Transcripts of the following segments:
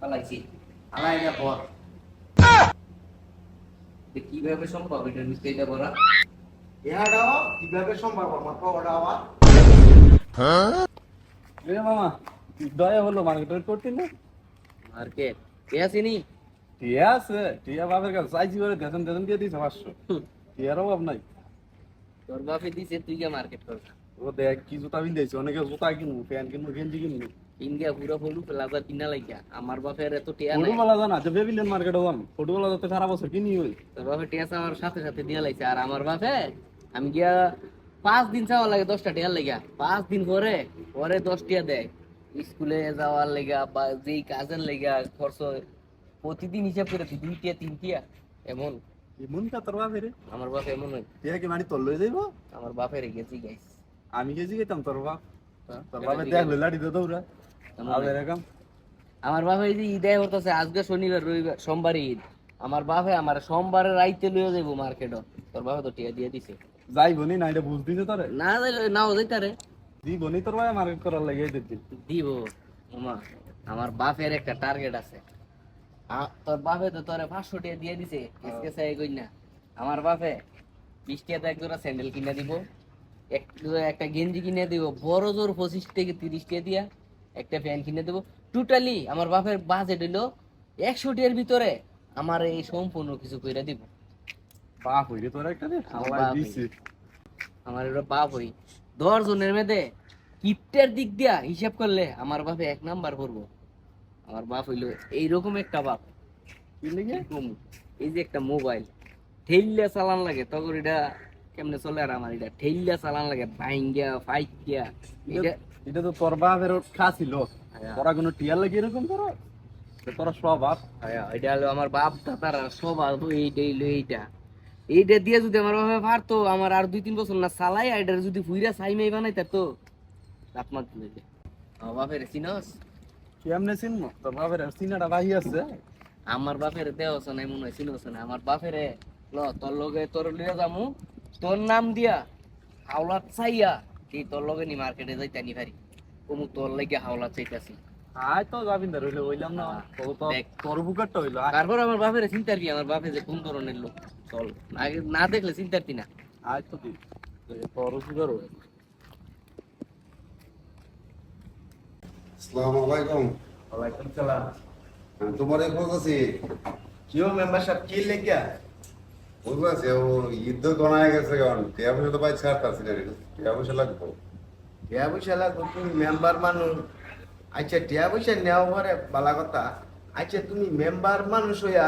পালাইছি। এটা কীভাবে সম্ভব এটা ইহাটাও কীভাবে সম্ভব আমার পাওয়াটা আবার? এ মামা দয়া হলো মার্কেট করতে না? মার্কেট কে আসেনি টিয়া আছে টিয়া বাপের কাছে চাইছি বলে দেশন দেশন দিয়ে দিয়েছে পাঁচশো। টিয়ার অভাব নাই। তোর বাপে দিছে তুই গিয়ে মার্কেট কর ও দেখ কি জুতা অনেকে জুতা কিনবো প্যান্ট কিনবো গেঞ্জি কিনবো। ইন্ডিয়া পুরো হলু প্লাজার কিনা লাগিয়া। আমার বাপের এত টিয়া নাই। ফুটবলা জানা যে বেবিলেন মার্কেটে যাম ফুটবলা যাতে সারা বছর কিনি হই তোর বাপে টিয়া আমার সাথে সাথে দিয়া লাইছে আর আমার বাপে আমি গিয়া পাঁচ দিন চাওয়া লাগে দশটা টিয়ার লাগিয়া। পাঁচ দিন পরে পরে দশ টিয়া দেয়। স্কুলে যাওয়ার লেগা বা যেই কাজের লেগা খরচ প্রতিদিন হিসাব করে দুই টিয়া তিন টিয়া এমন। এমন কা তোর বাপের আমার বাপে এমন। টিয়া কি মানি তোর লয়ে যাইবো? আমার বাপের গেছি গাইস আমি গেছি গেতাম তোর বাপ। তোর বাপে দেখ লাড়ি দৌড়া এরকম? আমার বাপে এই যে ঈদে হতেছে আজকে শনিবার রবিবার সোমবার ঈদ। আমার বাপে আমার সোমবারে রাইতে লইয়া যাব মার্কেটত তোর বাপে তো টিয়া দিয়ে দিছে। যাইবো নি না এটা বুঝ দিছে তোরে? না নাও যাইতারে দিব নি তোর ভাই মার্কেট করার লাগে দিন দিব। ওমা আমার বাপের একটা টার্গেট আছে। তোর বাপে তো তোরে পাঁচশো টাকা দিয়ে দিছে এসকে চাই কই না। আমার বাপে বিশ টাকা এক জোড়া স্যান্ডেল কিনে দিব। এক- একটা গেঞ্জি কিনে দিব বড় জোর পঁচিশ থেকে তিরিশ টাকা দিয়া। একটা প্যান্ট কিনে দেবো। টোটালি আমার বাপের বাজেট হইল একশো টাকার ভিতরে আমার এই সম্পূর্ণ কিছু কইরা দিব। বাপ হইরে তোর একটা আমার এটা বাপ হই। দশ জনের মেয়েদে কিপ্টের দিক দিয়া হিসাব করলে আমার বাপে এক নাম্বার করব। আমার বাপ হইল এইরকম একটা বাপ। এই যে একটা মোবাইল ঠেললে চালান লাগে তখন এটা কেমনে চলে আর আমার এটা? ঠেললে চালান লাগে ভাইঙ্গা ফাইকিয়া এটা এটা তো তোর বাপের খাছিল হ্যাঁ। তোরা কোনো টিয়ার লাগে এরকম করো তোরা স্বভাব হ্যাঁ, এটা হলো আমার বাপ দাদারা সবার এইটা হইল এইটা। এইটা দিয়ে যদি আমার পারতো আমার আর দুই তিন বছর না চালাই এটা যদি ফুইরা সাইমাই বানাইতা তো তাপমাত্রা লইলে আমার বাপের চিনস? কেমনে চিনবো? তোর বাপের চিনাটা বাহি আছে। আমার বাপের দেহ আছে না মনে হয় চিনস না আমার বাপের ল তোর লগে তোর লিয়ে যামু। তোর নাম দিয়া হাওলাত চাইয়া এই তোর লগে নি মার্কেটে যাইতা নি পারি কমু তোর লাগে হাওলাত চাইতাছি। আয় তো যাবিন ধর হইলে হইলাম না। তো তো দেখ। তোর বুকেরটা হইল তারপর আমার বাপের চিন্তার কি? আমার বাপে যে কোন ধরনের লোক? চল আগে না দেখলে চিন্তার কি না? আয় তো দি তোর বুকের আসসালামু আলাইকুম। ওয়ালাইকুম সালাম। তোমার এক খোঁজ আছি। মেম্বারশিপ কি লেগা ঈদ গনায় গেছে কারণ টিয়া পয়সা তো পাই ছাড়তে আসি না টিয়া পয়সা লাগবো। টিয়া পয়সা লাগবে তুমি মেম্বার মানুষ। আচ্ছা টিয়া পয়সা নেওয়া পরে বালা কথা আচ্ছা তুমি মেম্বার মানুষ হইয়া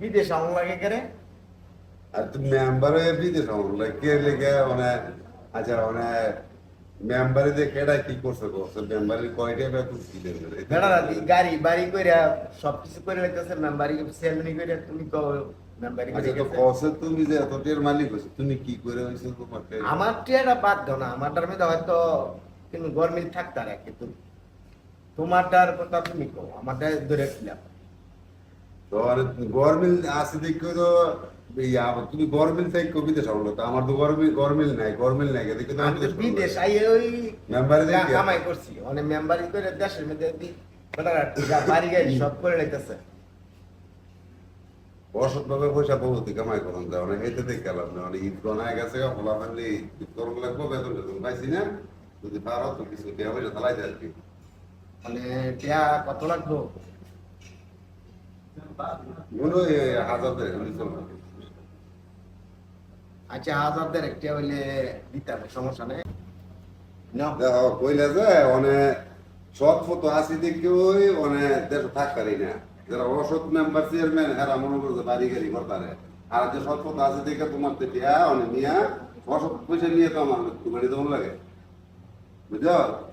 বিদেশ আউন লাগে কেরে? আর তুমি মেম্বার হয়ে বিদেশ হলে কে লেগে? মানে আচ্ছা মানে মেম্বারে যে কেডা কি করছে করছে মেম্বারের কয়টা বেতন কি দেবে? গাড়ি বাড়ি কইরা সব কিছু করে লাগতেছে মেম্বারি সেলনি কইরা তুমি কও আচ্ছা তুমি যে এত মালিক হয়েছে তুমি কি করে হয়েছে তোমার আমার টিয়াটা বাদ দাও না আমারটার মধ্যে হয়তো কিন্তু গরমিল থাকতারে কিন্তু তোমারটার কথা তুমি কও আমারটা ধরে ছিলাম তো গরমিল আছে দেখো তো তুমি গরমিল থেকে কবি দেশ আমার তো গরমিল গরমিল নাই গরমিল নাই দেখো আমি তো বিদেশ ওই মেম্বারে কামাই করছি মানে মেম্বারি করে দেশের মধ্যে বাড়ি গাড়ি সব করে লাইতেছে পয়সা কামাই করুন না এতে দেখে মানে ঈদ গনায় গেছে ফলা ফেললি ঈদ করুন লাগবো বেতন টেতন পাইছি না। যদি পারো তো কিছু টিয়া পয়সা চালাই যায় আর কি। মানে টিয়া কত লাগবো? মনে হয় হাজার দেড় চলবে। আচ্ছা দেড় টিয়া হইলে দিতে হবে সমস্যা নেই। দেখো কইলে যে মানে সৎ ফটো আসি দেখি ওই মানে দেশ থাকতারি না। যারা অসৎ মেম্বার চেয়ারম্যান এরা মনে করছে বাড়ি গাড়ি করতারে আর যে সৎ ফটো আছে দেখে তোমার তো টিয়া অনেক নিয়া অসৎ পয়সা নিয়ে তো আমার একটু বাড়ি দেবো লাগে। বুঝছ?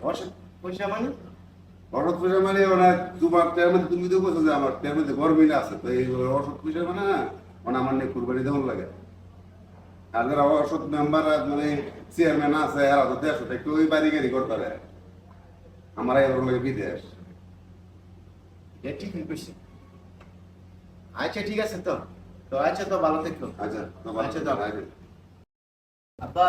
অসৎ পয়সা মানে? অসৎ পয়সা মানে মানে তোমার টিয়ার তুমি তো বলছো যে আমার টিয়ার মধ্যে গরমিল আছে তো এই অসৎ পয়সা মানে না মানে আমার নিয়ে কুরবানি দেবো লাগে। আর যারা অসৎ মেম্বার মানে চেয়ারম্যান আছে এরা তো দেশ থেকে ওই বাড়ি গাড়ি করতারে আমার এর লাগে বিদেশ। এ ঠিকই কইছি আচ্ছা ঠিক আছে তো। তো আচ্ছা তো ভালো থেকো। আচ্ছা তো আচ্ছা, দাও। আব্বা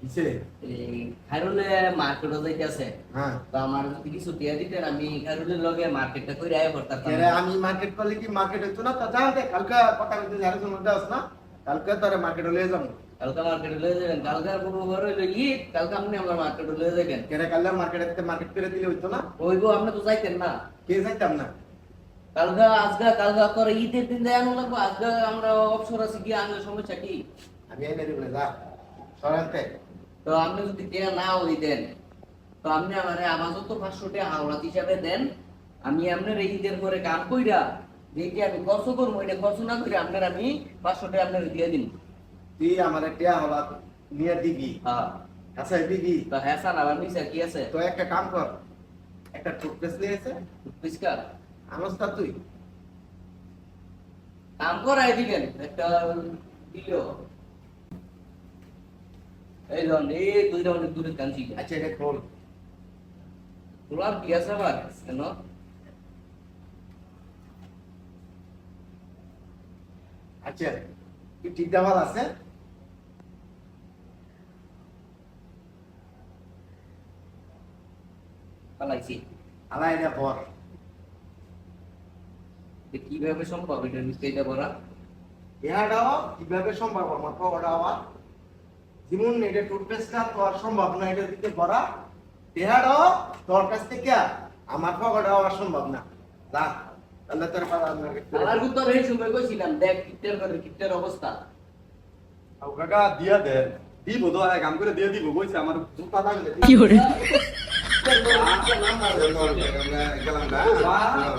কিসে? এই খাইরুলে মার্কেটও যাইতেছে। হ্যাঁ। তো আমার যদি কিছু টিয়া দিতেন আমি খাইরুলের লগে মার্কেটটা করে আয় করতাম আমি মার্কেট করলে কি মার্কেট হতো না? তা দেখ হালকা কথা কইতে যারে জন্য আস না? কালকে তোরে মার্কেটে লয়ে যাব। কালকে মার্কেটে লয়ে যাবেন? কালকে আর কোনো ঘর হইল ঈদ কালকে আপনি আমার মার্কেটে লয়ে যাবেন। কেরে কালকে মার্কেটে মার্কেট করে দিলে হইতো না? ওইগো আপনি তো যাইতেন না। কে যাইতাম না? কালকে আজকে কালকে করে ঈদের দিন যাই আনো লাগবো? আজকে আমরা অবসর আছি কি? আনলে সমস্যা কি? আমি এনে দিব না যা। সরান্তে তো আপনি যদি টিয়া নাও দিতেন তো আপনি আমার আমাজও তো পাঁচশো টাকা হাওলাত হিসাবে দেন। আমি আপনার এই ঈদের পরে কাম কইরা দেখি আমি খরচ করব এটা খরচ না করে আপনার আমি পাঁচশো টাকা আপনার দিয়ে দিন তুই আমার টিয়া হলা নিয়ে দিবি। হ্যাঁ। আচ্ছা দিবি। তো হ্যাঁ স্যার আবার নিচে কি আছে? তো একটা কাম কর একটা টুথপেস্ট নিয়ে এসে। পরিষ্কার আনস্তা তুই। কাম করাই দিবেন একটা দিল। এই ধরুন এই দুইটা অনেক দূরে কাঞ্চি আচ্ছা এটা খোল। তোলার কি আছে আবার? কেন? আচ্ছা কি ঠিক দেওয়াল আছে। পালাইছি। আলাই এটা ভর কীভাবে সম্ভব এটা নিশ্চয়ই বলা ইহাটাও কীভাবে সম্ভব আমার পকোটা হওয়া যেমন এটা টুথপেস্টটা তোর সম্ভব না এটা দিতে করা ইহাটাও তোর কাছ থেকে আমার পকোটা হওয়া সম্ভব না। যা। তাহলে তোর পালা কালার গুতো এই সময় কইছিলাম দেখ কিটের করে কিটের অবস্থা। আও কাকা দিয়া দেন। দিব তো এক কাম করে দিয়ে দিব কইছে আমার জুতা লাগলে কি গেলাম না। বাহ। হ্যাঁ?